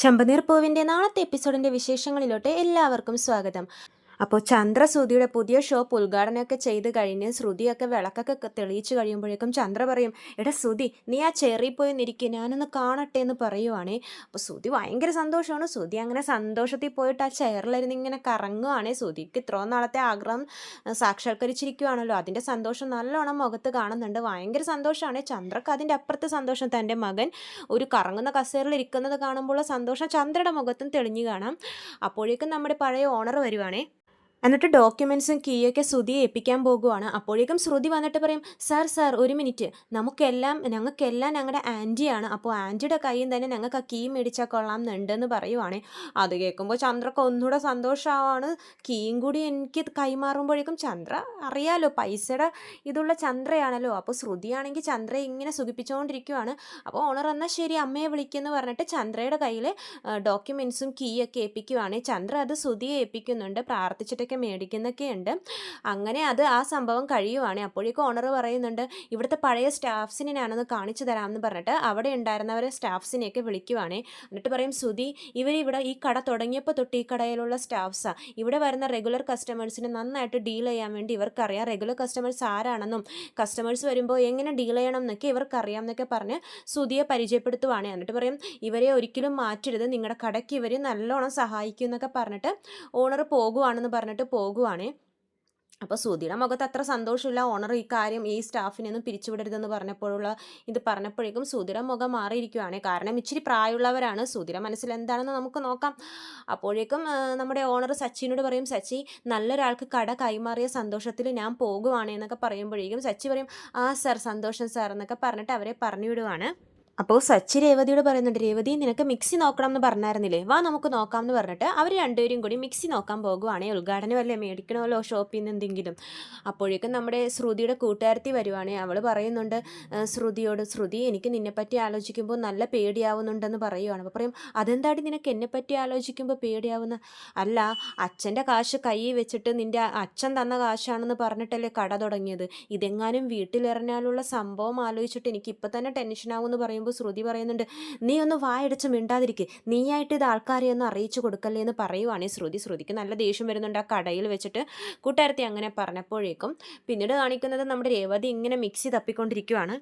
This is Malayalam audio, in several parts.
ചെമ്പനീർ പൂവിന്റെ നാളത്തെ എപ്പിസോഡിന്റെ വിശേഷങ്ങളിലോട്ട് എല്ലാവർക്കും സ്വാഗതം. അപ്പോൾ ചന്ദ്ര ശ്രുതിയുടെ പുതിയ ഷോപ്പ് ഉദ്ഘാടനമൊക്കെ ചെയ്ത് കഴിഞ്ഞ് ശ്രുതിയൊക്കെ വിളക്കൊക്കെ തെളിയിച്ചു കഴിയുമ്പോഴേക്കും ചന്ദ്ര പറയും എടാ ശ്രുതി നീ ആ ചെറി പോയി നിരിക്കുക ഞാനൊന്ന് കാണട്ടെ എന്ന് പറയുവാണേ. അപ്പോൾ ശ്രുതി ഭയങ്കര സന്തോഷമാണ്. ശ്രുതി അങ്ങനെ സന്തോഷത്തിൽ പോയിട്ട് ആ ചെയറിലിരുന്ന് ഇങ്ങനെ കറങ്ങുവാണേ. ശ്രുതിക്ക് ഇത്രയും നാളത്തെ ആഗ്രഹം സാക്ഷാത്കരിച്ചിരിക്കുവാണല്ലോ. അതിന്റെ സന്തോഷം നല്ലോണം മുഖത്ത് കാണുന്നുണ്ട്. ഭയങ്കര സന്തോഷമാണ്. ചന്ദ്രക്ക് അതിന്റെ അപ്പുറത്തെ സന്തോഷം. തന്റെ മകൻ ഒരു കറങ്ങുന്ന കസേരയിൽ ഇരിക്കുന്നത് കാണുമ്പോൾ സന്തോഷം ചന്ദ്രയുടെ മുഖത്തും തെളിഞ്ഞു കാണാം. അപ്പോഴേക്കും നമ്മുടെ പഴയ ഓണർ വരുവാണേ. എന്നിട്ട് ഡോക്യുമെൻസും കീയൊക്കെ ശ്രുതിയെ ഏൽപ്പിക്കാൻ പോകുവാണ്. അപ്പോഴേക്കും ശ്രുതി വന്നിട്ട് പറയും സാർ സാർ ഒരു മിനിറ്റ് നമുക്കെല്ലാം ഞങ്ങൾക്കെല്ലാം ഞങ്ങളുടെ ആന്റിയാണ് അപ്പോൾ ആന്റിയുടെ കയ്യിൽ തന്നെ ഞങ്ങൾക്ക് ആ കീ മേടിച്ചാൽ കൊള്ളാം എന്നുണ്ടെന്ന് പറയുവാണേ. അത് കേൾക്കുമ്പോൾ ചന്ദ്രക്ക് ഒന്നുകൂടെ സന്തോഷമാവാണ് കീയും കൂടി എനിക്ക് കൈമാറുമ്പോഴേക്കും ചന്ദ്ര അറിയാലോ പൈസയുടെ ഇതുള്ള ചന്ദ്രയാണല്ലോ. അപ്പോൾ ശ്രുതിയാണെങ്കിൽ ചന്ദ്രയെ ഇങ്ങനെ സുഖിപ്പിച്ചുകൊണ്ടിരിക്കുവാണ് അപ്പോൾ ഓണർ എന്നാൽ ശരി അമ്മയെ വിളിക്കുമെന്ന് പറഞ്ഞിട്ട് ചന്ദ്രയുടെ കയ്യിൽ ഡോക്യുമെൻസും കീയൊക്കെ ഏൽപ്പിക്കുവാണ്. ചന്ദ്ര അത് ശ്രുതിയെ ഏൽപ്പിക്കുന്നുണ്ട്. പ്രാർത്ഥിച്ചിട്ടൊക്കെ മേടിക്കുന്നൊക്കെ ഉണ്ട് അങ്ങനെ അത് ആ സംഭവം കഴിയുവാണ്. അപ്പോഴേക്കും ഓണർ പറയുന്നുണ്ട് ഇവിടുത്തെ പഴയ സ്റ്റാഫ്സിനെ ഞാനൊന്ന് കാണിച്ചു തരാമെന്ന് പറഞ്ഞിട്ട് അവിടെ ഉണ്ടായിരുന്നവരെ സ്റ്റാഫ്സിനെയൊക്കെ വിളിക്കുവാണേ. എന്നിട്ട് പറയും സുധി ഇവർ ഇവിടെ ഈ കട തുടങ്ങിയപ്പോൾ തൊട്ട് ഈ കടയിലുള്ള സ്റ്റാഫ്സാണ് ഇവിടെ വരുന്ന റെഗുലർ കസ്റ്റമേഴ്സിനെ നന്നായിട്ട് ഡീൽ ചെയ്യാൻ വേണ്ടി ഇവർക്കറിയാം. റെഗുലർ കസ്റ്റമേഴ്സ് ആരാണെന്നും കസ്റ്റമേഴ്സ് വരുമ്പോൾ എങ്ങനെ ഡീൽ ചെയ്യണം എന്നൊക്കെ ഇവർക്കറിയാം എന്നൊക്കെ പറഞ്ഞ് സുധിയെ പരിചയപ്പെടുത്തുവാണ്. എന്നിട്ട് പറയും ഇവരെ ഒരിക്കലും മാറ്റരുത്. നിങ്ങളുടെ കടയ്ക്ക് ഇവർ നല്ലോണം സഹായിക്കും എന്നൊക്കെ പറഞ്ഞിട്ട് ഓണർ പോകുവാണെന്ന് പറഞ്ഞിട്ട് പോകുവാണേ. അപ്പോൾ സുധിയുടെ മുഖത്ത് അത്ര സന്തോഷമില്ല. ഓണർ ഈ കാര്യം ഈ സ്റ്റാഫിനെ ഒന്നും പിരിച്ചുവിടരുതെന്ന് പറഞ്ഞപ്പോഴുള്ള ഇത് പറഞ്ഞപ്പോഴേക്കും സുധിയുടെ മുഖം മാറിയിരിക്കുവാണ്. കാരണം ഇച്ചിരി പ്രായമുള്ളവരാണ്. സുധിയുടെ മനസ്സിൽ എന്താണെന്ന് നമുക്ക് നോക്കാം. അപ്പോഴേക്കും നമ്മുടെ ഓണർ സച്ചിനോട് പറയും സച്ചി നല്ലൊരാൾക്ക് കട കൈമാറിയ സന്തോഷത്തിൽ ഞാൻ പോകുവാണ് എന്നൊക്കെ പറയുമ്പോഴേക്കും സച്ചി പറയും ആ സാർ സന്തോഷം സാർ എന്നൊക്കെ പറഞ്ഞിട്ട് അവരെ പറഞ്ഞു വിടുവാണ്. അപ്പോൾ സച്ചി രേവതിയോട് പറയുന്നുണ്ട് രേവതി നിനക്ക് മിക്സി നോക്കണം എന്ന് പറഞ്ഞായിരുന്നില്ലേ? വാ നമുക്ക് നോക്കാം എന്ന് പറഞ്ഞിട്ട് അവർ രണ്ടുപേരും കൂടി മിക്സി നോക്കാൻ പോകുവാണേ. ഉദ്ഘാടനമല്ലേ മേടിക്കണമല്ലോ ഷോപ്പിൽ നിന്ന് എന്തെങ്കിലും. അപ്പോഴേക്കും നമ്മുടെ ശ്രുതിയുടെ കൂട്ടുകാരത്തി വരുവാണേ. അവൾ പറയുന്നുണ്ട് ശ്രുതിയോട് ശ്രുതി എനിക്ക് നിന്നെപ്പറ്റി ആലോചിക്കുമ്പോൾ നല്ല പേടിയാവുന്നുണ്ടെന്ന് പറയുവാണ്. അപ്പോൾ പറയും അതെന്താടി നിനക്ക് എന്നെപ്പറ്റി ആലോചിക്കുമ്പോൾ പേടിയാവുന്ന? അല്ല അച്ഛന്റെ കാശ് കൈ വെച്ചിട്ട് നിന്റെ അച്ഛൻ തന്ന കാശാണെന്ന് പറഞ്ഞിട്ടല്ലേ കട തുടങ്ങിയത്. ഇതെങ്ങാനും വീട്ടിലിറങ്ങാനുള്ള സംഭവം ആലോചിച്ചിട്ട് എനിക്ക് ഇപ്പം തന്നെ ടെൻഷനാവുമെന്ന് പറയുമ്പോൾ ശ്രുതി പറയുന്നുണ്ട് നീ ഒന്ന് വായടച്ച് മിണ്ടാതിരിക്കെ. നീയായിട്ട് ഇത് ആൾക്കാരെ ഒന്ന് അറിയിച്ചു കൊടുക്കല്ലേ എന്ന് പറയുവാണ് ശ്രുതി. ശ്രുതിക്ക് നല്ല ദേഷ്യം വരുന്നുണ്ട് ആ കടയിൽ വെച്ചിട്ട്. കൂട്ടുകാരത്തി അങ്ങനെ പറഞ്ഞപ്പോഴേക്കും പിന്നീട് കാണിക്കുന്നത് നമ്മുടെ രേവതി ഇങ്ങനെ മിക്സി തപ്പിക്കൊണ്ടിരിക്കുവാണ്.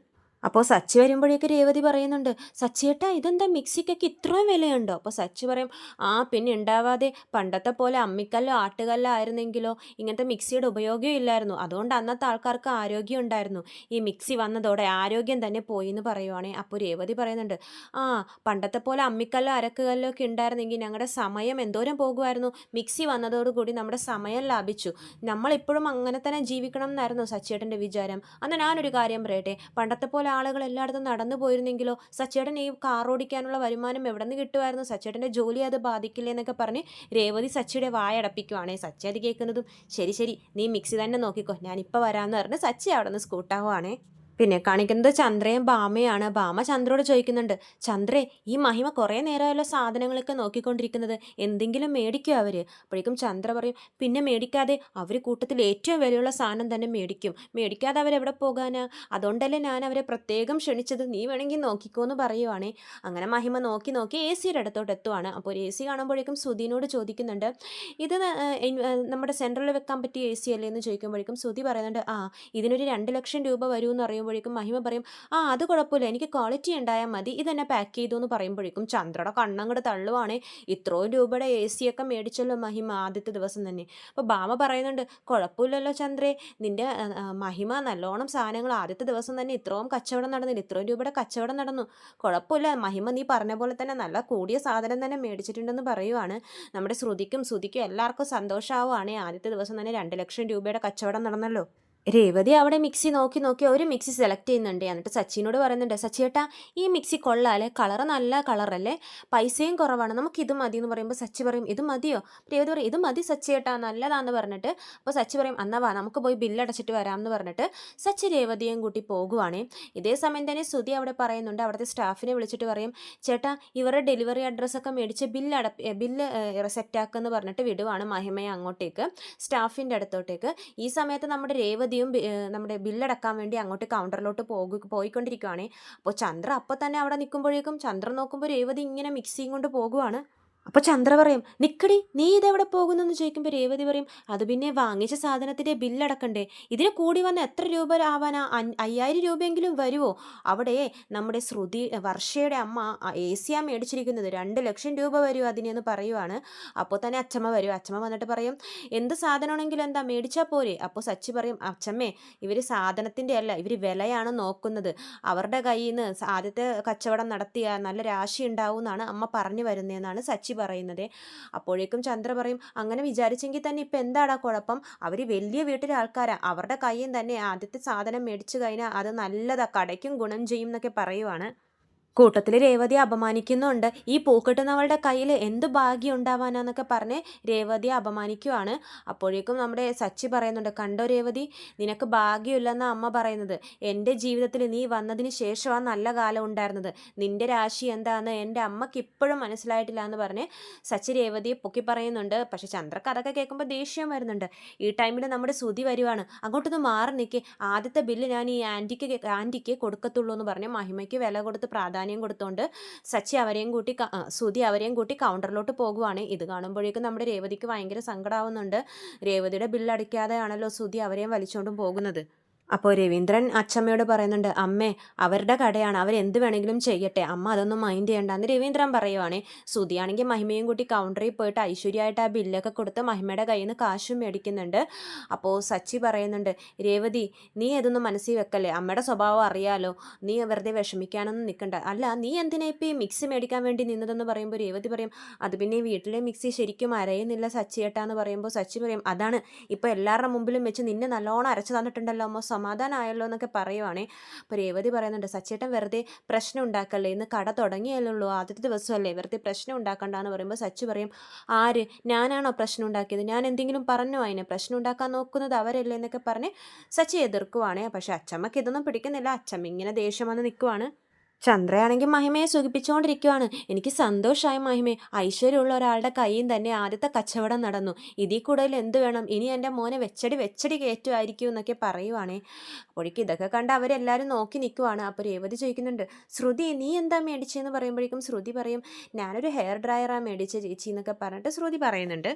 അപ്പോൾ സച്ചി വരുമ്പോഴേക്ക് രേവതി പറയുന്നുണ്ട് സച്ചിയേട്ടാ ഇതെന്താ മിക്സിക്കൊക്കെ ഇത്രയും വിലയുണ്ടോ? അപ്പോൾ സച്ചി പറയും ആ പിന്നെ ഉണ്ടാവാതെ പണ്ടത്തെ പോലെ അമ്മിക്കല്ലോ ആട്ടുകല്ലോ ആയിരുന്നെങ്കിലോ ഇങ്ങനത്തെ മിക്സിയുടെ ഉപയോഗം ഇല്ലായിരുന്നു. അതുകൊണ്ട് അന്നത്തെ ആൾക്കാർക്ക് ആരോഗ്യം ഉണ്ടായിരുന്നു. ഈ മിക്സി വന്നതോടെ ആരോഗ്യം തന്നെ പോയി എന്ന് പറയുവാണേ. അപ്പോൾ രേവതി പറയുന്നുണ്ട് ആ പണ്ടത്തെ പോലെ അമ്മിക്കല്ലോ അരക്കുകല്ലോ ഒക്കെ ഉണ്ടായിരുന്നെങ്കിൽ ഞങ്ങളുടെ സമയം എന്തോരം പോകുമായിരുന്നു മിക്സി വന്നതോടുകൂടി നമ്മുടെ സമയം ലാഭിച്ചു. നമ്മളിപ്പോഴും അങ്ങനെ തന്നെ ജീവിക്കണം എന്നായിരുന്നു സച്ചിയേട്ടന്റെ വിചാരം. അന്ന് ഞാനൊരു കാര്യം പറയട്ടെ പണ്ടത്തെ പോലെ ആളുകൾ എല്ലായിടത്തും നടന്നു പോയിരുന്നെങ്കിലോ സച്ചേട്ടൻ ഈ കാർ ഓടിക്കാനുള്ള വരുമാനം എവിടെ നിന്ന് കിട്ടുമായിരുന്നു? സച്ചേട്ടന്റെ ജോലി അത് ബാധിക്കില്ലേ എന്നൊക്കെ പറഞ്ഞ് രേവതി സച്ചിയുടെ വായടപ്പിക്കുവാണേ. സച്ചി അത് കേൾക്കുന്നതും ശരി ശരി നീ മിക്സി തന്നെ നോക്കിക്കോ. ഞാനിപ്പോൾ വരാമെന്ന് പറഞ്ഞ് സച്ചി അവിടെ നിന്ന് സ്കൂട്ടാവുകയാണേ പിന്നെ കാണിക്കുന്നത് ചന്ദ്രയും ഭാമയാണ് ഭാമ ചന്ദ്രയോട് ചോദിക്കുന്നുണ്ട് ചന്ദ്രേ ഈ മഹിമ കുറേ നേരമല്ലോ സാധനങ്ങളൊക്കെ നോക്കിക്കൊണ്ടിരിക്കുന്നത്. എന്തെങ്കിലും മേടിക്കും അവർ അപ്പോഴേക്കും ചന്ദ്ര പറയും പിന്നെ മേടിക്കാതെ അവർ കൂട്ടത്തിൽ ഏറ്റവും വിലയുള്ള സാധനം തന്നെ മേടിക്കും. മേടിക്കാതെ അവരെവിടെ പോകാനാ? അതുകൊണ്ടല്ലേ ഞാൻ അവരെ പ്രത്യേകം ക്ഷണിച്ചത്. നീ വേണമെങ്കിൽ നോക്കിക്കോ എന്ന് പറയുവാണേ. അങ്ങനെ മഹിമ നോക്കി നോക്കി എ സിയുടെ അടുത്തോട്ട് എത്തുവാണ്. അപ്പോൾ ഒരു എ സി കാണുമ്പോഴേക്കും സുധീനോട് ചോദിക്കുന്നുണ്ട് ഇത് നമ്മുടെ സെൻട്രലിൽ വെക്കാൻ പറ്റിയ എ സി അല്ലേ എന്ന് ചോദിക്കുമ്പോഴേക്കും സുധി പറയുന്നുണ്ട് ആ ഇതിനൊരു രണ്ട് ലക്ഷം രൂപ വരുമെന്ന് അറിയുമ്പോഴേക്കും മഹിമ പറയും ആ അത് കുഴപ്പമില്ല എനിക്ക് ക്വാളിറ്റി ഉണ്ടായാൽ മതി ഇതെന്നെ പാക്ക് ചെയ്തു എന്ന് പറയുമ്പോഴേക്കും ചന്ദ്രയുടെ കണ്ണങ്ങോട്ട് തള്ളുവാണേ. ഇത്രയും രൂപയുടെ എ സി ഒക്കെ മേടിച്ചല്ലോ മഹിമ ആദ്യത്തെ ദിവസം തന്നെ. അപ്പോൾ ഭാമ പറയുന്നുണ്ട് കുഴപ്പമില്ലല്ലോ ചന്ദ്രേ നിന്റെ മഹിമ നല്ലോണം സാധനങ്ങൾ ആദ്യത്തെ ദിവസം തന്നെ ഇത്രയും കച്ചവടം നടന്നില്ല ഇത്രയും രൂപയുടെ കച്ചവടം നടന്നു. കുഴപ്പമില്ല മഹിമ നീ പറഞ്ഞ പോലെ തന്നെ നല്ല കൂടിയ സാധനം തന്നെ മേടിച്ചിട്ടുണ്ടെന്ന് പറയുവാണ്. നമ്മുടെ ശ്രുതിക്കും ശ്രുതിക്കും എല്ലാവർക്കും സന്തോഷമാവുകയാണ് ആദ്യത്തെ ദിവസം തന്നെ രണ്ട് ലക്ഷം രൂപയുടെ കച്ചവടം നടന്നല്ലോ. രേവതി അവിടെ മിക്സി നോക്കി നോക്കി ഒരു മിക്സി സെലക്ട് ചെയ്യുന്നുണ്ട്. എന്നിട്ട് സച്ചിനോട് പറയുന്നുണ്ട് സച്ചിയേട്ടാ ഈ മിക്സി കൊള്ളാല്ലേ കളറ് നല്ല കളറല്ലേ പൈസയും കുറവാണ് നമുക്ക് ഇത് മതി എന്ന് പറയുമ്പോൾ സച്ചി പറയും ഇത് മതിയോ? രേവതി പറയും ഇത് മതി സച്ചി സച്ചിയേട്ടാ നല്ലതാന്ന് പറഞ്ഞിട്ട്. അപ്പോൾ സച്ചി പറയും എന്നാ വാ നമുക്ക് പോയി ബില്ലടച്ചിട്ട് വരാം എന്ന് പറഞ്ഞിട്ട് സച്ചി രേവതിയും കൂട്ടി പോകുവാണ്. ഇതേ സമയം തന്നെ ശ്രുതി അവിടെ പറയുന്നുണ്ട് അവിടുത്തെ സ്റ്റാഫിനെ വിളിച്ചിട്ട് പറയും ചേട്ടാ ഇവരുടെ ഡെലിവറി അഡ്രസ്സൊക്കെ മേടിച്ച് ബില്ല് അട ബില്ല് സെറ്റാക്കുമെന്ന് പറഞ്ഞിട്ട് വിടുവാണ് മഹിമയെ അങ്ങോട്ടേക്ക് സ്റ്റാഫിന്റെ അടുത്തോട്ടേക്ക്. ഈ സമയത്ത് നമ്മുടെ രേവതി ഏ, നമ്മുടെ ബില്ലടക്കാൻ വേണ്ടി അങ്ങോട്ട് കൗണ്ടറിലോട്ട് പോകു പോയിക്കൊണ്ടിരിക്കുവാണേ. അപ്പോൾ ചന്ദ്ര അപ്പോൾ തന്നെ അവിടെ നിൽക്കുമ്പോഴേക്കും ചന്ദ്രൻ നോക്കുമ്പോൾ രേവതി ഇങ്ങനെ മിക്സിയും കൊണ്ട് പോകുവാണ്. അപ്പോൾ ചന്ദ്ര പറയും നിക്കടി നീ ഇതെവിടെ പോകുന്നു എന്ന് ചോദിക്കുമ്പോൾ രേവതി പറയും അത് പിന്നെ വാങ്ങിച്ച സാധനത്തിന്റെ ബില്ലടക്കണ്ടേ ഇതിന് കൂടി വന്ന എത്ര രൂപ ആവാനാ? അയ്യായിരം രൂപയെങ്കിലും വരുമോ അവിടെ നമ്മുടെ ശ്രുതി വർഷയുടെ അമ്മ എ സിയാണ് മേടിച്ചിരിക്കുന്നത് രണ്ട് ലക്ഷം രൂപ വരും അതിനെന്ന് പറയുവാണ്. അപ്പോൾ തന്നെ അച്ഛമ്മ വരും. അച്ഛമ്മ വന്നിട്ട് പറയും എന്ത് സാധനമാണെങ്കിലും എന്താ മേടിച്ചാൽ പോരെ? അപ്പോൾ സച്ചി പറയും അച്ഛമ്മേ ഇവർ സാധനത്തിന്റെ അല്ല ഇവർ വിലയാണ് നോക്കുന്നത്. അവരുടെ കയ്യിൽ നിന്ന് ആദ്യത്തെ കച്ചവടം നടത്തിയ നല്ല രാശി ഉണ്ടാവും എന്നാണ് അമ്മ പറഞ്ഞു വരുന്നതെന്നാണ് സച്ചി പറയുന്നത്. അപ്പോഴേക്കും ചന്ദ്ര പറയും അങ്ങനെ വിചാരിച്ചെങ്കിൽ തന്നെ ഇപ്പം എന്താടാ കുഴപ്പം? അവർ വലിയ വീട്ടിലെ ആൾക്കാരാ അവരുടെ കയ്യിൽ തന്നെ ആദ്യത്തെ സാധനം മേടിച്ചു കഴിഞ്ഞാൽ അത് നല്ലതാ. കടയ്ക്കും ഗുണം ചെയ്യും എന്നൊക്കെ പറയുവാണ്. കൂട്ടത്തിൽ രേവതി അപമാനിക്കുന്നുണ്ട്. ഈ പൂക്കെട്ടുന്നവളുടെ കയ്യിൽ എന്ത് ഭാഗ്യം ഉണ്ടാവാനാന്നൊക്കെ പറഞ്ഞ് രേവതി അപമാനിക്കുവാണ്. അപ്പോഴേക്കും നമ്മുടെ സച്ചി പറയുന്നുണ്ട് കണ്ടോ രേവതി നിനക്ക് ഭാഗ്യമില്ലെന്ന അമ്മ പറയുന്നത്. എന്റെ ജീവിതത്തിൽ നീ വന്നതിന് ശേഷമാണ് നല്ല കാലം ഉണ്ടായിരുന്നത്. നിന്റെ രാശി എന്താന്ന് എന്റെ അമ്മയ്ക്ക് ഇപ്പോഴും മനസ്സിലായിട്ടില്ല എന്ന് പറഞ്ഞ് സച്ചി രേവതിയെ പൊക്കി പറയുന്നുണ്ട്. പക്ഷെ ചന്ദ്രക്ക് അതൊക്കെ കേൾക്കുമ്പോൾ ദേഷ്യം വരുന്നുണ്ട്. ഈ ടൈമിൽ നമ്മുടെ സുതി വരുവാണ്. അങ്ങോട്ടൊന്ന് മാറി നിൽക്കേ ആദ്യത്തെ ബില്ല് ഞാൻ ഈ ആന്റിക്ക് ആന്റിക്ക് കൊടുക്കത്തുള്ളൂ എന്ന് പറഞ്ഞ് മഹിമയ്ക്ക് വില കൊടുത്ത് പ്രാധാന്യം കൊടുത്തോണ്ട് സച്ചി അവരെയും കൂട്ടി സുധി അവരെയും കൂട്ടി കൗണ്ടറിലോട്ട് പോകുവാണ്. ഇത് കാണുമ്പോഴേക്കും നമ്മുടെ രേവതിക്ക് ഭയങ്കര സങ്കടമാവുന്നുണ്ട് രേവതിയുടെ ബില്ലടിക്കാതെയാണല്ലോ സുധി അവരെയും വലിച്ചുകൊണ്ടും പോകുന്നത്. അപ്പോൾ രവീന്ദ്രൻ അച്ചമ്മയോട് പറയുന്നുണ്ട് അമ്മേ അവരുടെ കടയാണ്. അവരെന്ത് വേണമെങ്കിലും ചെയ്യട്ടെ. അമ്മ അതൊന്നും മൈൻഡ് ചെയ്യണ്ടെന്ന് രവീന്ദ്രൻ പറയുവാണേ. സുതിയാണെങ്കിൽ മഹിമയും കൂട്ടി കൗണ്ടറിൽ പോയിട്ട് ഐശ്വര്യമായിട്ട് ആ ബില്ലൊക്കെ കൊടുത്ത് മഹിമയുടെ കയ്യിൽ നിന്ന് കാശും മേടിക്കുന്നുണ്ട്. അപ്പോൾ സച്ചി പറയുന്നുണ്ട് രേവതി നീ അതൊന്നും മനസ്സിൽ വെക്കല്ലേ? അമ്മയുടെ സ്വഭാവം അറിയാലോ. നീ വെറുതെ വിഷമിക്കാനൊന്നും നിൽക്കണ്ട. അല്ല നീ എന്തിനാ ഇപ്പോൾ ഈ മിക്സി മേടിക്കാൻ വേണ്ടി നിന്നതെന്ന് പറയുമ്പോൾ രേവതി പറയും അത് പിന്നെ വീട്ടിലെ മിക്സി ശരിക്കും അരയുന്നില്ല സച്ചി ഏട്ടാന്ന് പറയുമ്പോൾ സച്ചി പറയും അതാണ്. ഇപ്പോൾ എല്ലാവരുടെ മുമ്പിലും വെച്ച് നിന്നെ നല്ലോണം അരച്ചു തന്നിട്ടുണ്ടല്ലോ അമ്മ. സമാധാനമായല്ലോ എന്നൊക്കെ പറയുവാണേ. അപ്പോൾ രേവതി പറയുന്നുണ്ട് സച്ചേട്ടൻ വെറുതെ പ്രശ്നം ഉണ്ടാക്കല്ലേ? ഇന്ന് കട തുടങ്ങിയല്ലേ ഉള്ളൂ ആദ്യത്തെ ദിവസമല്ലേ? വെറുതെ പ്രശ്നം ഉണ്ടാക്കണ്ടെന്ന് പറയുമ്പോൾ സച്ചു പറയും ആര്? ഞാനാണോ പ്രശ്നം ഉണ്ടാക്കിയത്? ഞാൻ എന്തെങ്കിലും പറഞ്ഞോ അതിനെ? പ്രശ്നം ഉണ്ടാക്കാൻ നോക്കുന്നത് അവരല്ലേ? എന്നൊക്കെ പറഞ്ഞ് സച്ചി എതിർക്കുവാണേ. പക്ഷെ അച്ചമ്മക്ക് ഇതൊന്നും പിടിക്കുന്നില്ല. അച്ചമ്മ ഇങ്ങനെ ദേഷ്യം വന്ന് നിൽക്കുവാണ് ചന്ദ്രയാണെങ്കിൽ മഹിമയെ സുഖിപ്പിച്ചുകൊണ്ടിരിക്കുവാണ്. എനിക്ക് സന്തോഷമായി മഹിമയെ ഐശ്വര്യമുള്ള ഒരാളുടെ കയ്യിൽ തന്നെ ആദ്യത്തെ കച്ചവടം നടന്നു. ഇതിൽ കൂടുതൽ എന്ത് വേണം? ഇനി എന്റെ മോനെ വെച്ചടി വെച്ചടി കയറ്റുമായിരിക്കും എന്നൊക്കെ പറയുവാണേ. അപ്പോഴേക്കും ഇതൊക്കെ കണ്ട് അവരെല്ലാവരും നോക്കി നിൽക്കുവാണ്. അപ്പോൾ രേവതി ചോദിക്കുന്നുണ്ട് ശ്രുതി നീ എന്താ മേടിച്ചതെന്ന് പറയുമ്പോഴേക്കും ശ്രുതി പറയും ഞാനൊരു ഹെയർ ഡ്രയറാണ് മേടിച്ച ചേച്ചി എന്നൊക്കെ പറഞ്ഞിട്ട് ശ്രുതി പറയുന്നുണ്ട്.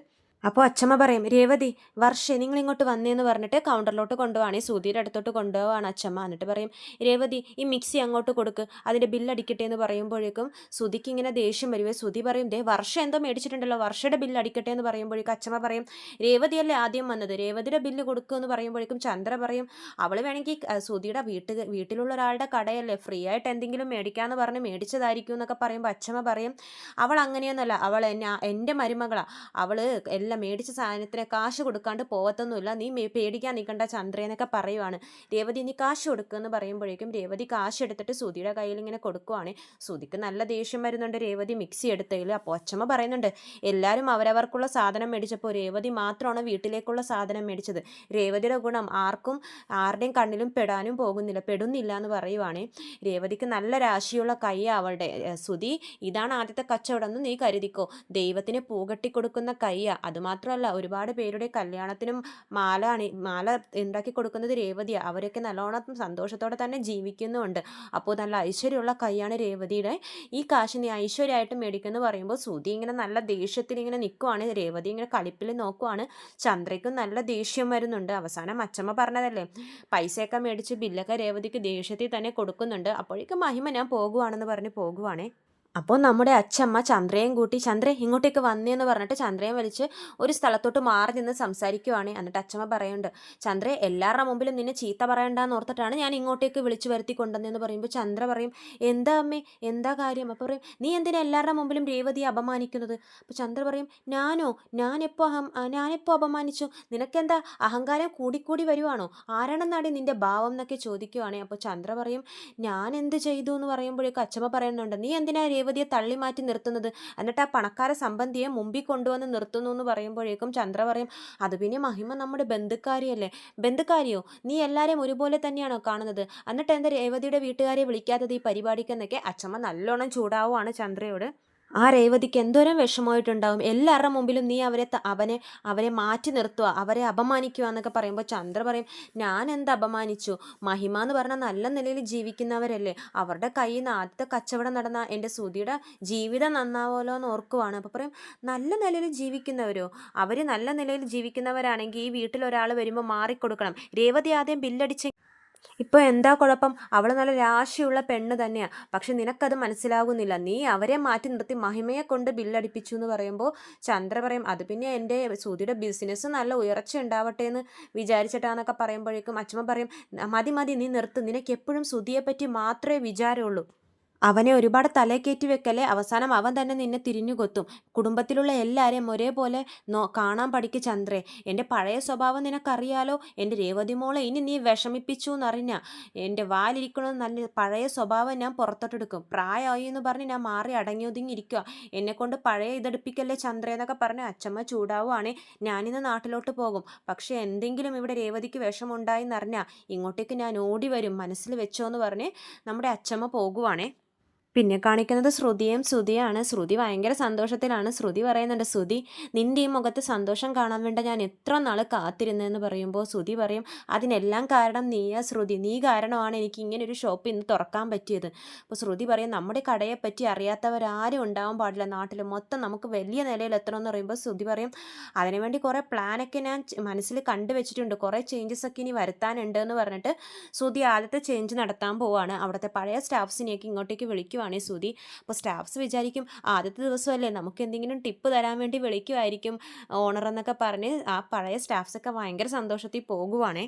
അപ്പോൾ അച്ഛമ്മ പറയും രേവതി വർഷേ നിങ്ങൾ ഇങ്ങോട്ട് വന്നേന്ന് പറഞ്ഞിട്ട് കൗണ്ടറിലോട്ട് കൊണ്ടുപോവാണ്. ഈ അടുത്തോട്ട് കൊണ്ടുപോവാണ് അച്ഛമ്മ. എന്നിട്ട് പറയും രേവതി ഈ മിക്സി അങ്ങോട്ട് കൊടുക്ക്. അതിന്റെ ബില്ല് അടിക്കട്ടെ എന്ന് പറയുമ്പോഴേക്കും സുധിക്ക് ഇങ്ങനെ ദേഷ്യം വരുവേ സുധി പറയും ദേ വർഷ എന്തോ മേടിച്ചിട്ടുണ്ടല്ലോ. വർഷയുടെ ബില്ല് അടിക്കട്ടെ എന്ന് പറയുമ്പോഴേക്കും അച്ഛമ്മ പറയും രേവതിയല്ലേ ആദ്യം വന്നത്? രേവതിയുടെ ബില്ല് കൊടുക്കുക എന്ന് പറയുമ്പോഴേക്കും ചന്ദ്ര പറയും അവൾ വേണമെങ്കിൽ സുതിയുടെ വീട്ട് വീട്ടിലുള്ള ഒരാളുടെ കടയല്ലേ. ഫ്രീ ആയിട്ട് എന്തെങ്കിലും മേടിക്കാമെന്ന് പറഞ്ഞ് മേടിച്ചതായിരിക്കും എന്നൊക്കെ പറയുമ്പോൾ അച്ഛമ്മ പറയും അവൾ അങ്ങനെയൊന്നുമല്ല. അവൾ എന്നെ എന്റെ മരുമകളാണ് അവൾ എല്ലാം മേടിച്ച സാധനത്തിന് കാശ് കൊടുക്കാണ്ട് പോകത്തൊന്നുമില്ല നീ പേടിക്കാൻ നിൽക്കണ്ട ചന്ദ്രയെന്നൊക്കെ പറയുവാണ്. രേവതി നീ കാശ് കൊടുക്കുക എന്ന് പറയുമ്പോഴേക്കും രേവതി കാശ് എടുത്തിട്ട് സുധിയുടെ കയ്യിൽ ഇങ്ങനെ കൊടുക്കുവാണ്. സുധിക്ക് നല്ല ദേഷ്യം വരുന്നുണ്ട് രേവതി. മിക്സി എടുത്തതിൽ അപ്പോൾ അച്ഛമ്മ പറയുന്നുണ്ട് എല്ലാവരും അവരവർക്കുള്ള സാധനം മേടിച്ചപ്പോൾ രേവതി മാത്രമാണ് വീട്ടിലേക്കുള്ള സാധനം മേടിച്ചത്? രേവതിയുടെ ഗുണം ആർക്കും ആരുടെയും കണ്ണിലും പെടാനും പോകുന്നില്ല പെടുന്നില്ല എന്ന് പറയുവാണ്. രേവതിക്ക് നല്ല രാശിയുള്ള കൈ അവളുടെ. സുതി ഇതാണ് ആദ്യത്തെ കച്ചവടം എന്ന് നീ കരുതിക്കോ? ദൈവത്തിന് പൂകട്ടി കൊടുക്കുന്ന കയ്യാ അതുമാത്രമല്ല ഒരുപാട് പേരുടെ കല്യാണത്തിനും മാല അണി മാല ഉണ്ടാക്കി കൊടുക്കുന്നത് രേവതിയാണ് അവരൊക്കെ നല്ലോണം സന്തോഷത്തോടെ തന്നെ ജീവിക്കുന്നുമുണ്ട് അപ്പോൾ നല്ല ഐശ്വര്യമുള്ള കൈയാണ് രേവതിയുടെ. ഈ കാശ് നീ ഐശ്വര്യമായിട്ട് മേടിക്കുന്നു പറയുമ്പോൾ സുധി ഇങ്ങനെ നല്ല ദേഷ്യത്തിൽ ഇങ്ങനെ നിൽക്കുവാണ്. രേവതി ഇങ്ങനെ കളിപ്പിൽ നോക്കുവാണ്. ചന്ദ്രയ്ക്കും നല്ല ദേഷ്യം വരുന്നുണ്ട്. അവസാനം അച്ചമ്മ പറഞ്ഞതല്ലേ പൈസയൊക്കെ മേടിച്ച് ബില്ലൊക്കെ രേവതിക്ക് ദേഷ്യത്തിൽ തന്നെ കൊടുക്കുന്നുണ്ട്. അപ്പോഴേക്കും മഹിമ ഞാൻ പോകുവാണെന്ന് പറഞ്ഞ് പോകുവാണേ. അപ്പോൾ നമ്മുടെ അച്ഛമ്മ ചന്ദ്രയും കൂട്ടി ചന്ദ്ര ഇങ്ങോട്ടേക്ക് വന്നേന്ന് പറഞ്ഞിട്ട് ചന്ദ്രയെ വലിച്ച് ഒരു സ്ഥലത്തോട്ട് മാറി നിന്ന് സംസാരിക്കുവാണ്. എന്നിട്ട് അച്ഛമ്മ പറയുന്നുണ്ട് ചന്ദ്ര എല്ലാവരുടെ മുമ്പിലും നിന്നെ ചീത്ത പറയണ്ടെന്ന് ഓർത്തിട്ടാണ് ഞാൻ ഇങ്ങോട്ടേക്ക് വിളിച്ചു വരുത്തി കൊണ്ടുവന്നതെന്ന് പറയുമ്പോൾ ചന്ദ്ര പറയും എന്താ അമ്മേ എന്താ കാര്യം? അപ്പോൾ പറയും നീ എന്തിനാ എല്ലാവരുടെ മുമ്പിലും രേവതിയെ അപമാനിക്കുന്നത്? അപ്പോൾ ചന്ദ്ര പറയും ഞാനോ ഞാനെപ്പോൾ അഹം ഞാനെപ്പോൾ അപമാനിച്ചു? നിനക്കെന്താ അഹങ്കാരം കൂടിക്കൂടി വരുവാണോ? ആരാണെന്നാടി നിന്റെ ഭാവം? എന്നൊക്കെ ചോദിക്കുവാണേ. അപ്പോൾ ചന്ദ്ര പറയും ഞാൻ എന്ത് ചെയ്തു എന്ന് പറയുമ്പോഴേക്കും അച്ഛമ്മ പറയുന്നുണ്ട് നീ എന്തിനാ രേവതിയെ തള്ളി മാറ്റി നിർത്തുന്നത്. എന്നിട്ട് ആ പണക്കാര സംബന്ധിയെ മുമ്പിൽ കൊണ്ടുവന്ന് നിർത്തുന്നു എന്ന് പറയുമ്പോഴേക്കും ചന്ദ്ര പറയും അത് പിന്നെ മഹിമ നമ്മുടെ ബന്ധുക്കാരിയല്ലേ? ബന്ധുക്കാരിയോ? നീ എല്ലാവരെയും ഒരുപോലെ തന്നെയാണോ കാണുന്നത്? എന്നിട്ട് എന്താ രേവതിയുടെ വീട്ടുകാരെ വിളിക്കാത്തത് ഈ പരിപാടിക്കെന്നൊക്കെ? അച്ഛമ്മ നല്ലോണം ചൂടാവുകയാണ് ചന്ദ്രയോട്. ആ രേവതിക്ക് എന്തോരം വിഷമമായിട്ടുണ്ടാവും. എല്ലാവരുടെ മുമ്പിലും നീ അവരെ അവനെ അവരെ മാറ്റി നിർത്തുക അവരെ അപമാനിക്കുക എന്നൊക്കെ പറയുമ്പോൾ ചന്ദ്ര പറയും ഞാൻ എന്ത് അപമാനിച്ചു? മഹിമ എന്ന് പറഞ്ഞാൽ നല്ല നിലയിൽ ജീവിക്കുന്നവരല്ലേ. അവരുടെ കയ്യിൽ നിന്ന് ആദ്യത്തെ കച്ചവടം നടന്ന എന്റെ സുധിയുടെ ജീവിതം നന്നാവുമല്ലോ എന്ന് ഓർക്കുവാണ്. അപ്പോൾ പറയും നല്ല നിലയിൽ ജീവിക്കുന്നവരോ? അവർ നല്ല നിലയിൽ ജീവിക്കുന്നവരാണെങ്കിൽ ഈ വീട്ടിൽ ഒരാൾ വരുമ്പോൾ മാറിക്കൊടുക്കണം. രേവതി ആദ്യം ബില്ലടിച്ച് ഇപ്പോൾ എന്താ കുഴപ്പം? അവൾ നല്ല രാശിയുള്ള പെണ്ണ് തന്നെയാണ് പക്ഷെ നിനക്കത് മനസ്സിലാകുന്നില്ല. നീ അവരെ മാറ്റി നിർത്തി മഹിമയെ കൊണ്ട് ബില്ലടിപ്പിച്ചു എന്ന് പറയുമ്പോൾ ചന്ദ്ര പറയും അത് പിന്നെ എന്റെ സുധിയുടെ ബിസിനസ് നല്ല ഉയർച്ച ഉണ്ടാവട്ടെ എന്ന് വിചാരിച്ചിട്ടാന്നൊക്കെ പറയുമ്പോഴേക്കും അച്ഛമ്മ പറയും മതി മതി നീ നിർത്ത്. നിനക്ക് എപ്പോഴും സുധിയെ പറ്റി മാത്രമേ വിചാരമുള്ളൂ. അവനെ ഒരുപാട് തലേ കയറ്റി വെക്കല്ലേ? അവസാനം അവൻ തന്നെ നിന്നെ തിരിഞ്ഞു കൊത്തും കുടുംബത്തിലുള്ള എല്ലാവരെയും ഒരേപോലെ നോ കാണാൻ പഠിക്ക് ചന്ദ്രേ. എന്റെ പഴയ സ്വഭാവം നിനക്കറിയാലോ? എന്റെ രേവതി മോളെ ഇനി നീ വിഷമിപ്പിച്ചു എന്നറിഞ്ഞ എന്റെ വാലിരിക്കണമെന്ന് നല്ല പഴയ സ്വഭാവം ഞാൻ പുറത്തോട്ടെടുക്കും. പ്രായമായി എന്ന് പറഞ്ഞ് ഞാൻ മാറി അടങ്ങി ഒതുങ്ങിയിരിക്കുക. എന്നെ കൊണ്ട് പഴയ ഇതെടുപ്പിക്കല്ലേ ചന്ദ്രേ എന്നൊക്കെ പറഞ്ഞ് അച്ചമ്മ ചൂടാവുകയാണെ ഞാനിന്ന് നാട്ടിലോട്ട് പോകും. പക്ഷേ എന്തെങ്കിലും ഇവിടെ രേവതിക്ക് വിഷമുണ്ടായി എന്നറിഞ്ഞാൽ ഇങ്ങോട്ടേക്ക് ഞാൻ ഓടി വരും. മനസ്സിൽ വെച്ചോ എന്ന് പറഞ്ഞ് നമ്മുടെ അച്ചമ്മ പോകുവാണേ. പിന്നെ കാണിക്കുന്നത് ശ്രുതിയും ശ്രുതിയാണ്. ശ്രുതി ഭയങ്കര സന്തോഷത്തിലാണ്. ശ്രുതി പറയുന്നുണ്ട് ശ്രുതി നിന്റെ ഈ മുഖത്ത് സന്തോഷം കാണാൻ വേണ്ട. ഞാൻ എത്ര നാൾ കാത്തിരുന്നതെന്ന് പറയുമ്പോൾ ശ്രുതി പറയും അതിനെല്ലാം കാരണം നീയാ ശ്രുതി. നീ കാരണമാണ് എനിക്ക് ഇങ്ങനെ ഒരു ഷോപ്പ് ഇന്ന് തുറക്കാൻ പറ്റിയത്. അപ്പോൾ ശ്രുതി പറയും നമ്മുടെ കടയെ പറ്റി അറിയാത്തവരാരും ഉണ്ടാവാൻ പാടില്ല. നാട്ടിൽ മൊത്തം നമുക്ക് വലിയ നിലയിൽ എത്തണമെന്ന് പറയുമ്പോൾ ശ്രുതി പറയും അതിനുവേണ്ടി കുറേ പ്ലാനൊക്കെ ഞാൻ മനസ്സിൽ മനസ്സിൽ കണ്ടുവച്ചിട്ടുണ്ട് കുറേ ചേഞ്ചസ് ഒക്കെ ഇനി വരുത്താനുണ്ട് എന്ന് പറഞ്ഞിട്ട് ശ്രുതി ആദ്യത്തെ ചേഞ്ച് നടത്താൻ പോവുകയാണ് അവിടുത്തെ പഴയ സ്റ്റാഫ്സിനെയൊക്കെ ഇങ്ങോട്ടേക്ക് വിളിക്കുവാണ് ശ്രുതി. അപ്പോൾ സ്റ്റാഫ്സ് വിചാരിക്കും ആദ്യത്തെ ദിവസമല്ലേ നമുക്ക് എന്തെങ്കിലും ടിപ്പ് തരാൻ വേണ്ടി വിളിക്കുമായിരിക്കും ഓണർ എന്നൊക്കെ പറഞ്ഞ് ആ പഴയ സ്റ്റാഫ്സൊക്കെ ഭയങ്കര സന്തോഷത്തിൽ പോകുവാണേ.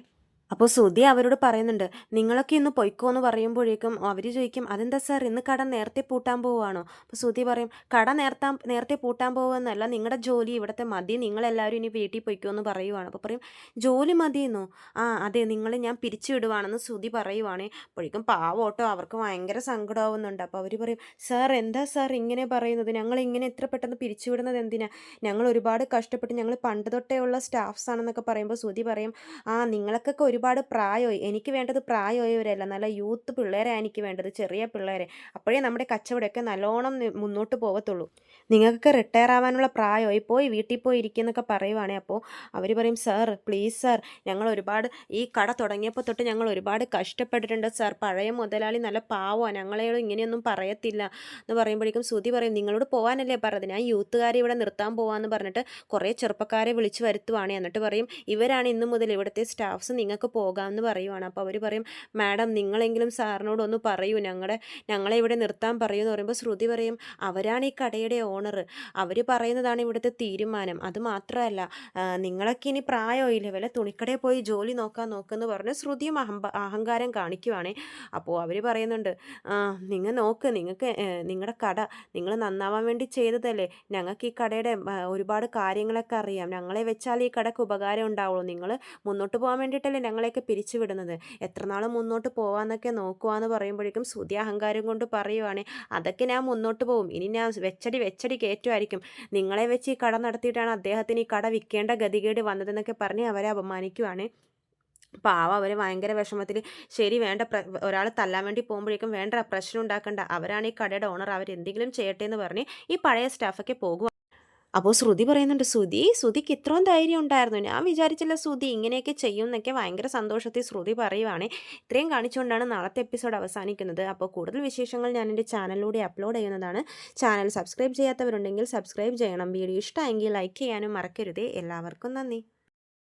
അപ്പോൾ ശ്രുതി അവരോട് പറയുന്നുണ്ട് നിങ്ങളൊക്കെ ഇന്ന് പൊയ്ക്കോ എന്ന് പറയുമ്പോഴേക്കും അവർ ചോദിക്കും അതെന്താ സാർ ഇന്ന് കട നേരത്തെ പൂട്ടാൻ പോവുകയാണോ? അപ്പോൾ ശ്രുതി പറയും കട നേരത്താൻ നേരത്തെ പൂട്ടാൻ പോകുമെന്നല്ല നിങ്ങളുടെ ജോലി ഇവിടുത്തെ മതി നിങ്ങളെല്ലാവരും ഇനി വീട്ടിൽ പൊയ്ക്കോ എന്ന് പറയുവാണ്. അപ്പോൾ പറയും ജോലി മതിയെന്നോ? ആ അതെ നിങ്ങളെ ഞാൻ പിരിച്ചു വിടുവാണെന്ന് ശ്രുതി പറയുവാണേ. അപ്പോഴേക്കും പാവോട്ടോ അവർക്ക് ഭയങ്കര സങ്കടമാവുന്നുണ്ട്. അപ്പോൾ അവർ പറയും സാർ എന്താ സാർ ഇങ്ങനെ പറയുന്നത്? ഞങ്ങൾ ഇങ്ങനെ എത്ര പെട്ടെന്ന് പിരിച്ചു വിടുന്നത് എന്തിനാ? ഞങ്ങൾ ഒരുപാട് കഷ്ടപ്പെട്ട് ഞങ്ങൾ പണ്ട് തൊട്ടേ ഉള്ള സ്റ്റാഫ്സ് ആണെന്നൊക്കെ പറയുമ്പോൾ ശ്രുതി പറയും ആ നിങ്ങളൊക്കെ ഒരുപാട് പ്രായമായി. എനിക്ക് വേണ്ടത് പ്രായമായവരല്ല. നല്ല യൂത്ത് പിള്ളേരെ എനിക്ക് വേണ്ടത്. ചെറിയ പിള്ളേരെ. അപ്പോഴേ നമ്മുടെ കച്ചവടമൊക്കെ നല്ലോണം മുന്നോട്ട് പോകത്തുള്ളൂ നിങ്ങൾക്ക് റിട്ടയർ ആവാനുള്ള പ്രായമായി. പോയി വീട്ടിൽ പോയി ഇരിക്കുന്നൊക്കെ പറയുവാണേ അപ്പോൾ അവർ പറയും സർ പ്ലീസ് സാർ ഞങ്ങൾ ഒരുപാട് ഈ കട തുടങ്ങിയപ്പോൾ തൊട്ട് ഞങ്ങൾ ഒരുപാട് കഷ്ടപ്പെട്ടിട്ടുണ്ട്. സാർ പഴയ മുതലാളി നല്ല പാവമാണ് ഞങ്ങളെ ഇങ്ങനെയൊന്നും പറയത്തില്ല. എന്ന് പറയുമ്പോഴേക്കും ശ്രുതി പറയും നിങ്ങളോട് പോകാനല്ലേ പറഞ്ഞത്? ഞാൻ യൂത്തുകാരെ ഇവിടെ നിർത്താൻ പോവാന്ന് പറഞ്ഞിട്ട് കുറേ ചെറുപ്പക്കാരെ വിളിച്ചു വരുത്തുവാണ്. എന്നിട്ട് പറയും ഇവരാണ് ഇന്നു മുതൽ ഇവിടുത്തെ സ്റ്റാഫ്സ്. നിങ്ങൾക്ക് പോകാമെന്ന് പറയുവാണ്. അപ്പോൾ അവർ പറയും മാഡം നിങ്ങളെങ്കിലും സാറിനോടൊന്ന് പറയൂ. ഞങ്ങളുടെ ഞങ്ങളെ ഇവിടെ നിർത്താൻ പറയൂ എന്ന് പറയുമ്പോൾ ശ്രുതി പറയും അവരാണ് ഈ കടയുടെ ഓണർ അവർ പറയുന്നതാണ് ഇവിടുത്തെ തീരുമാനം. അത് മാത്രമല്ല നിങ്ങളൊക്കെ ഇനി പ്രായമില്ല വല്ല തുണിക്കടയിൽ പോയി ജോലി നോക്കാൻ നോക്കുമെന്ന് പറഞ്ഞ് ശ്രുതിയും അഹങ്കാരം കാണിക്കുവാണേ. അപ്പോൾ അവർ പറയുന്നുണ്ട് നിങ്ങൾ നോക്ക്. നിങ്ങൾക്ക് നിങ്ങളുടെ കട നിങ്ങൾ നന്നാവാൻ വേണ്ടി ചെയ്തതല്ലേ? ഞങ്ങൾക്ക് ഈ കടയുടെ ഒരുപാട് കാര്യങ്ങളൊക്കെ അറിയാം. ഞങ്ങളെ വെച്ചാൽ ഈ കടക്ക് ഉപകാരം ഉണ്ടാവുള്ളൂ. നിങ്ങൾ മുന്നോട്ട് പോകാൻ വേണ്ടിയിട്ടല്ലേ ഞങ്ങളെയൊക്കെ പിരിച്ചുവിടുന്നത് എത്ര നാൾ മുന്നോട്ട് പോകാമെന്നൊക്കെ നോക്കുവാന്ന് പറയുമ്പോഴേക്കും ശ്രുതി അഹങ്കാരം കൊണ്ട് പറയുവാണ് അതൊക്കെ ഞാൻ മുന്നോട്ട് പോകും ഇനി ഞാൻ വെച്ചടി വെച്ചടി കയറ്റുമായിരിക്കും. നിങ്ങളെ വെച്ച് ഈ കട നടത്തിയിട്ടാണ് അദ്ദേഹത്തിന് ഈ കട വിൽക്കേണ്ട ഗതികേട് വന്നതെന്നൊക്കെ പറഞ്ഞ് അവരെ അപമാനിക്കുവാണ്. പാവ അവർ ഭയങ്കര വിഷമത്തിൽ ശരി വേണ്ട. ഒരാൾ തല്ലാൻ വേണ്ടി പോകുമ്പോഴേക്കും വേണ്ട പ്രശ്നം ഉണ്ടാക്കണ്ട. അവരാണ് ഈ കടയുടെ ഓണർ അവർ എന്തെങ്കിലും ചെയ്യട്ടെ എന്ന് പറഞ്ഞ് ഈ പഴയ സ്റ്റാഫൊക്കെ പോകുക അപ്പോൾ ശ്രുതി പറയുന്നുണ്ട് ശ്രുതി ശ്രുതിക്ക് ഇത്രയും ധൈര്യം ഉണ്ടായിരുന്നു. ഞാൻ വിചാരിച്ചില്ല ശ്രുതി ഇങ്ങനെയൊക്കെ ചെയ്യും എന്നൊക്കെ ഭയങ്കര സന്തോഷത്തിൽ ശ്രുതി പറയുവാണ്. ഇത്രയും കാണിച്ചുകൊണ്ടാണ് നാളത്തെ എപ്പിസോഡ് അവസാനിക്കുന്നത്. അപ്പോൾ കൂടുതൽ വിശേഷങ്ങൾ ഞാൻ എന്റെ ചാനലിലൂടെ അപ്ലോഡ് ചെയ്യുന്നതാണ്. ചാനൽ സബ്സ്ക്രൈബ് ചെയ്യാത്തവരുണ്ടെങ്കിൽ സബ്സ്ക്രൈബ് ചെയ്യണം. വീഡിയോ ഇഷ്ടമെങ്കിൽ ലൈക്ക് ചെയ്യാനും മറക്കരുതേ. എല്ലാവർക്കും നന്ദി.